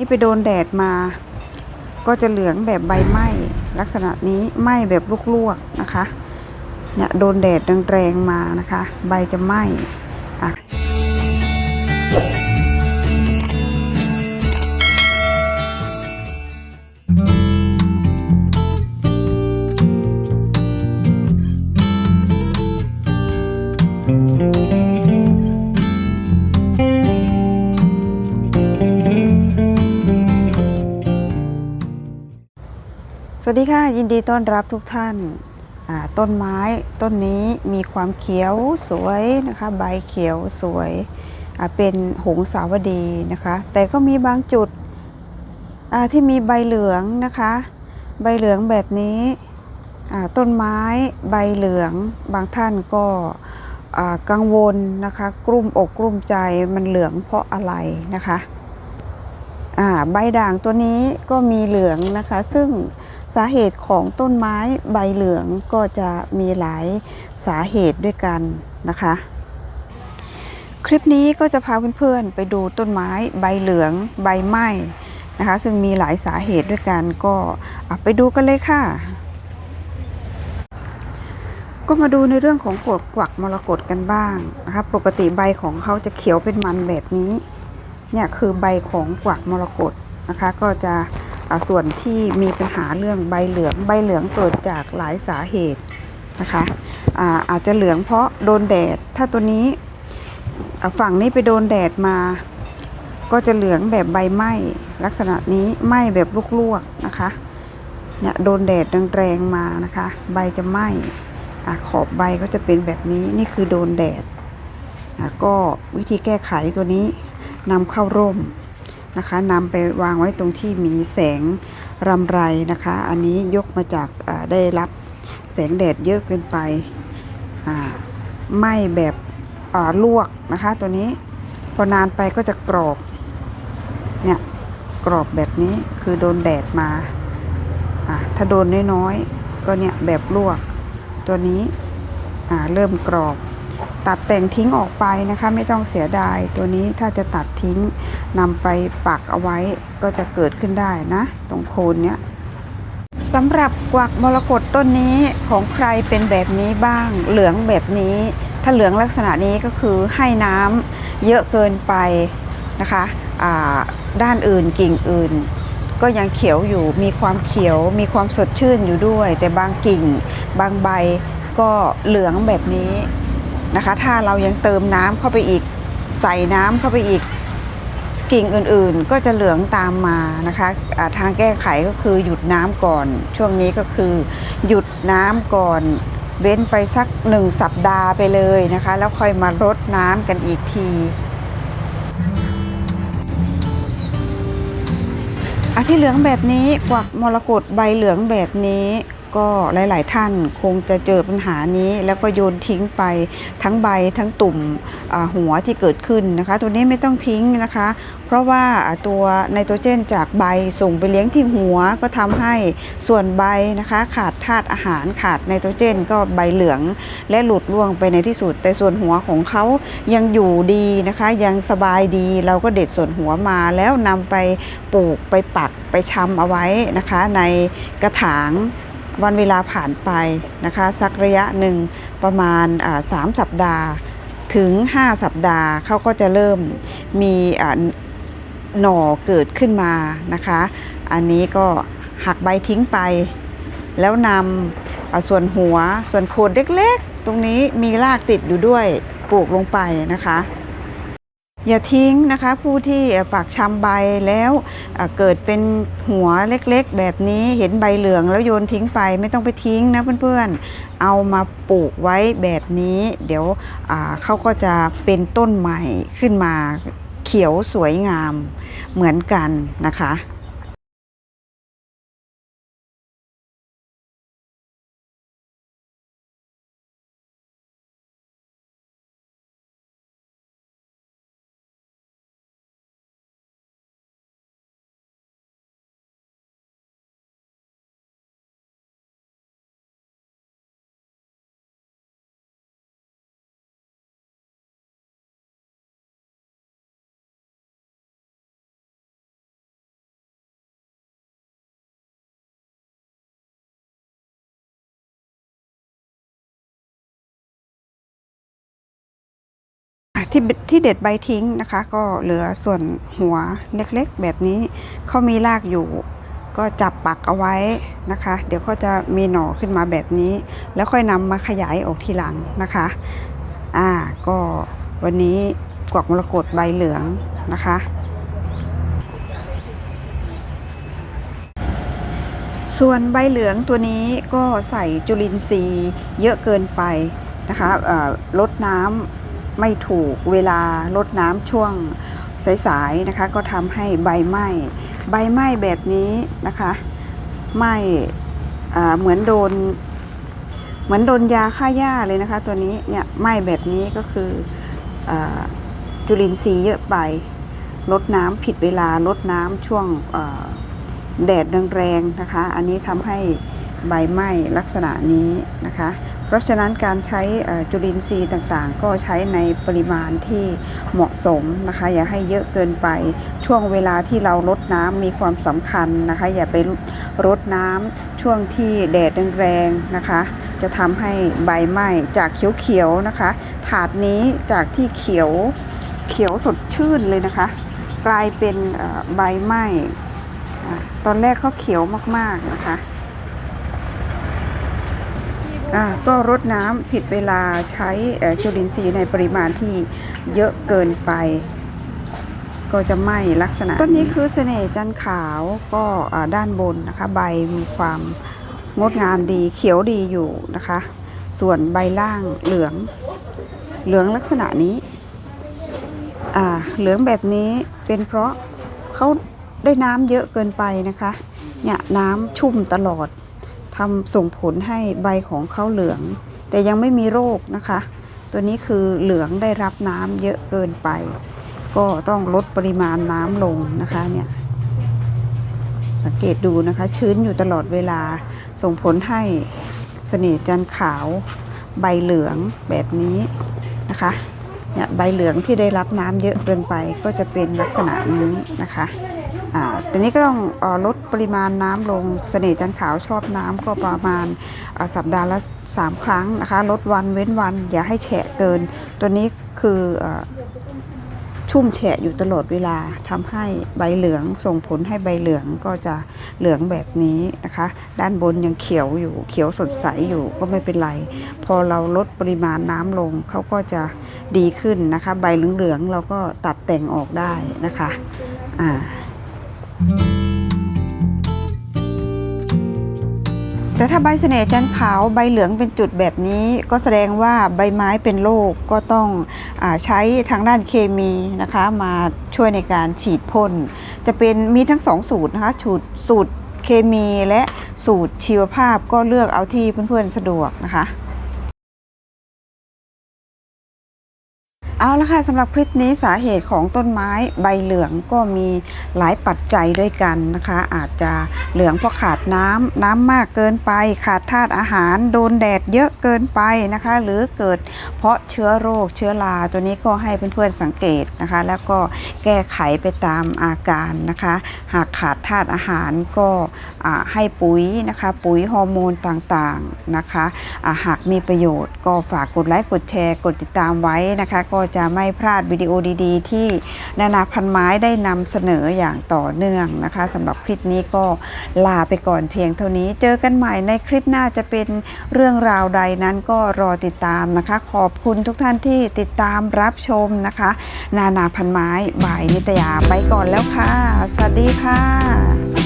นี่ไปโดนแดดมา ก็จะเหลืองแบบใบไหม้ลักษณะนี้ไหม้แบบลวกๆนะคะเนี่ยโดนแดดแรงๆมานะคะ ใบจะไหม้ วัสดีค่ะ ยินดีต้อนรับทุกท่าน ต้นไม้ต้นนี้มีความเขียวสวยนะคะ ใบเขียวสวยเป็นหงสาวดีนะคะ แต่ก็มีบางจุดที่มีใบเหลืองนะคะ ใบเหลืองแบบนี้ต้นไม้ใบเหลืองบางท่านก็กังวลนะคะ กลุ้มอกกลุ้มใจมันเหลืองเพราะอะไรนะคะใบด่างตัวนี้ก็มีเหลืองนะคะ ซึ่ง สาเหตุของต้นไม้ใบเหลืองก็จะมีหลายสาเหตุด้วยกันนะคะ คลิปนี้ก็จะพาเพื่อนๆไปดูต้นไม้ใบเหลืองใบไหม้นะคะ ซึ่งมีหลายสาเหตุด้วยกันก็ไปดูกันเลยค่ะ ก็มาดูในเรื่องของกดกวักมรกตกันบ้างนะคะปกติใบของเขาจะเขียวเป็นมันแบบนี้เนี่ยคือใบของกวักมรกตนะคะ ก็จะ ส่วนที่มีปัญหาเรื่องใบเหลืองใบเหลืองเกิดจากหลายสาเหตุนะคะอาอาจจะเหลืองเพราะโดนแดด ถ้าตัวนี้ฝั่งนี้ไปโดนแดดมา ก็จะเหลืองแบบใบไหม้ลักษณะนี้ไหม้แบบลวกๆนะคะเนี่ยโดนแดดแรงๆมานะคะ ใบจะไหม้ขอบใบก็จะเป็นแบบนี้นี่คือโดนแดดก็วิธีแก้ไขตัวนี้นำเข้าร่ม นะคะนำไปวางไว้ตรงที่มีแสงรำไรนะคะ อันนี้ยกมาจากได้รับแสงแดดเยอะเกินไปไหม้แบบลวกนะคะ ตัวนี้พอนานไปก็จะกรอบเนี่ยกรอบแบบนี้คือโดนแดดมาถ้าโดนน้อยๆก็เนี่ยแบบลวกตัวนี้เริ่มกรอบ ตัดแต่งทิ้งออกไปนะคะไม่ต้องเสียดายตัวนี้ถ้าจะตัดทิ้งนำไปปักเอาไว้ก็จะเกิดขึ้นได้นะ ตรงโคนเนี้ยสำหรับกวักมรกตต้นนี้ของใครเป็นแบบนี้บ้าง เหลืองแบบนี้ ถ้าเหลืองลักษณะนี้ก็คือให้น้ำเยอะเกินไปนะคะด้านอื่นกิ่งอื่น ก็ยังเขียวอยู่มีความเขียวมีความสดชื่นอยู่ด้วย แต่บางกิ่งบางใบก็เหลืองแบบนี้ นะคะ ถ้าเรายังเติมน้ำเข้าไปอีก ใส่น้ำเข้าไปอีกกิ่งอื่นๆ ก็จะเหลืองตามมานะคะะทางแก้ไขก็คือหยุดน้ำก่อน ช่วงนี้ก็คือหยุดน้ำก่อนเว้นไปสักหนึ่งสัปดาห์ไปเลยนะคะ แล้วค่อยมารดน้ำกันอีกทีอที่เหลืองแบบนี้กวักมรกตใบเหลืองแบบนี้ ก็หลาย ๆ ท่านคงจะเจอปัญหานี้ แล้วก็โยนทิ้งไปทั้งใบทั้งตุ่มหัวที่เกิดขึ้นนะคะ ตัวนี้ไม่ต้องทิ้งนะคะ เพราะว่าตัวไนโตรเจนจากใบส่งไปเลี้ยงที่หัวก็ทำให้ส่วนใบนะคะ ขาดธาตุอาหารขาดไนโตรเจน ก็ใบเหลืองและหลุดร่วงไปในที่สุด แต่ส่วนหัวของเขายังอยู่ดีนะคะ ยังสบายดีเราก็เด็ดส่วนหัวมาแล้วนำไปปลูกไปปักไปชำเอาไว้นะคะ ในกระถาง วันเวลาผ่านไปนะคะสักระยะหนึ่งประมาณสามสัปดาห์ถึง 5 สัปดาห์เขาก็จะเริ่มมีหน่อเกิดขึ้นมานะคะ อันนี้ก็หักใบทิ้งไป แล้วนำส่วนหัวส่วนโคนเล็กๆ ตรงนี้มีรากติดอยู่ด้วยปลูกลงไปนะคะ อย่าทิ้งนะคะผู้ที่ปากชำใบแล้วเกิดเป็นหัวเล็กๆ แบบนี้เห็นใบเหลืองแล้วโยนทิ้งไปไม่ต้องไปทิ้งนะเพื่อนๆ เอามาปลูกไว้แบบนี้ เดี๋ยวเขาก็จะเป็นต้นใหม่ขึ้นมาเขียวสวยงามเหมือนกันนะคะ ที่ที่เด็ดใบทิ้งนะคะ ก็เหลือส่วนหัวเล็กๆ แบบนี้เขามีรากอยู่ ก็จับปักเอาไว้นะคะ เดี๋ยวก็จะมีหน่อขึ้นมาแบบนี้ แล้วค่อยนำมาขยายออกทีหลังนะคะ อ่าก็วันนี้กวักมรกตใบเหลืองนะคะส่วนใบเหลืองตัวนี้ก็ใส่จุลินทรีย์เยอะเกินไปนะคะลดน้ำ ไม่ถูกเวลาลดน้ำช่วงสายๆนะคะ ก็ทำให้ใบไหม้ใบไหม้แบบนี้นะคะไหม้อ่เหมือนโดน เหมือนโดนยาฆ่าหญ้าเลยนะคะ ตัวนี้เนี่ยไหม้แบบนี้ก็คืออจุลินทรีย์เยอะไปลดน้ำผิดเวลาลดน้ำช่วงแดดแรงๆนะคะ อันนี้ทำให้ใบไหม้ลักษณะนี้นะคะ เพราะฉะนั้นการใช้จุลินทรีย์ต่างๆ ก็ใช้ในปริมาณที่เหมาะสมนะคะ อย่าให้เยอะเกินไป ช่วงเวลาที่เราลดน้ำมีความสำคัญนะคะ อย่าไปรดน้ำช่วงที่แดดแรงๆนะคะ จะทำให้ใบไหม้จากเขียวๆนะคะ ถาดนี้จากที่เขียวเขียวสดชื่นเลยนะคะ กลายเป็นใบไหม้ตอนแรกเขาเขียวมากๆนะคะ ก็รดน้ำผิดเวลาใช้จุลินทรีย์ในปริมาณที่เยอะเกินไป ก็จะไหม้ลักษณะ ต้นนี้คือเสน่ห์จันขาวก็ด้านบนนะคะ ใบมีความงดงามดีเขียวดีอยู่นะคะ ส่วนใบล่างเหลือง เหลืองลักษณะนี้เหลืองแบบนี้เป็นเพราะเขาได้น้ำเยอะเกินไปนะคะเนี่ยน้ำชุ่มตลอด ทำส่งผลให้ใบของเขาเหลือง แต่ยังไม่มีโรคนะคะ ตัวนี้คือเหลืองได้รับน้ำเยอะเกินไป ก็ต้องลดปริมาณน้ำลงนะคะเนี่ยสังเกตดูนะคะ ชื้นอยู่ตลอดเวลาส่งผลให้เสน่ห์จันขาวใบเหลืองแบบนี้นะคะเนี่ยใบเหลืองที่ได้รับน้ำเยอะเกินไปก็จะเป็นลักษณะนี้นะคะ อ่าตอนี้ก็ต้องอลดปริมาณน้ำลงเสน่ห์จันขาวชอบน้ำก็ประมาณสัปดาห์ละ 3 ครั้งนะคะลดวันเว้นวันอย่าให้แฉะเกิน ตัวนี้คืออชุ่มแฉะอยู่ตลอดเวลาทำให้ใบเหลืองส่งผลให้ใบเหลืองก็จะเหลืองแบบนี้นะคะ ด้านบนยังเขียวอยู่เขียวสดใสอยู่ก็ไม่เป็นไร พอเราลดปริมาณน้ำลงเขาก็จะดีขึ้นนะคะ ใบเหลืองๆเราก็ตัดแต่งออกได้นะคะอ่า แต่ถ้าใบเสน่ห์จันขาวใบเหลืองเป็นจุดแบบนี้ ก็แสดงว่าใบไม้เป็นโรคก็ต้องอใช้ทางด้านเคมีนะคะมาช่วยในการฉีดพ่นจะเป็นมีทั้งสองสูตรนะคะสูตรสูตรเคมีและสูตรชีวภาพก็เลือกเอาที่เพื่อนๆสะดวกนะคะ เอาละค่ะสำหรับคลิปนี้สาเหตุของต้นไม้ใบเหลืองก็มีหลายปัจจัยด้วยกันนะคะ อาจจะเหลืองเพราะขาดน้ำน้ำมากเกินไป ขาดธาตุอาหาร โดนแดดเยอะเกินไปนะคะ หรือเกิดเพราะเชื้อโรคเชื้อราตัวนี้ก็ให้เพื่อนๆสังเกตนะคะ แล้วก็แก้ไขไปตามอาการนะคะ หากขาดธาตุอาหารก็ให้ปุ๋ยนะคะ ปุ๋ยฮอร์โมนต่างๆนะคะาหากมีประโยชน์ก็ฝากกดไลค์กดแชร์กดติดตามไว้นะคะก็จะไม่พลาดวิดีโอดีๆ ที่นานาพันไม้ได้นำเสนออย่างต่อเนื่องนะคะสำหรับคลิปนี้ก็ลาไปก่อนเพียงเท่านี้ เจอกันใหม่ในคลิปหน้าจะเป็นเรื่องราวใดนั้นก็รอติดตามนะคะ ขอบคุณทุกท่านที่ติดตามรับชมนะคะ นานาพันไม้บ่ายนิตยาไปก่อนแล้วค่ะ สวัสดีค่ะ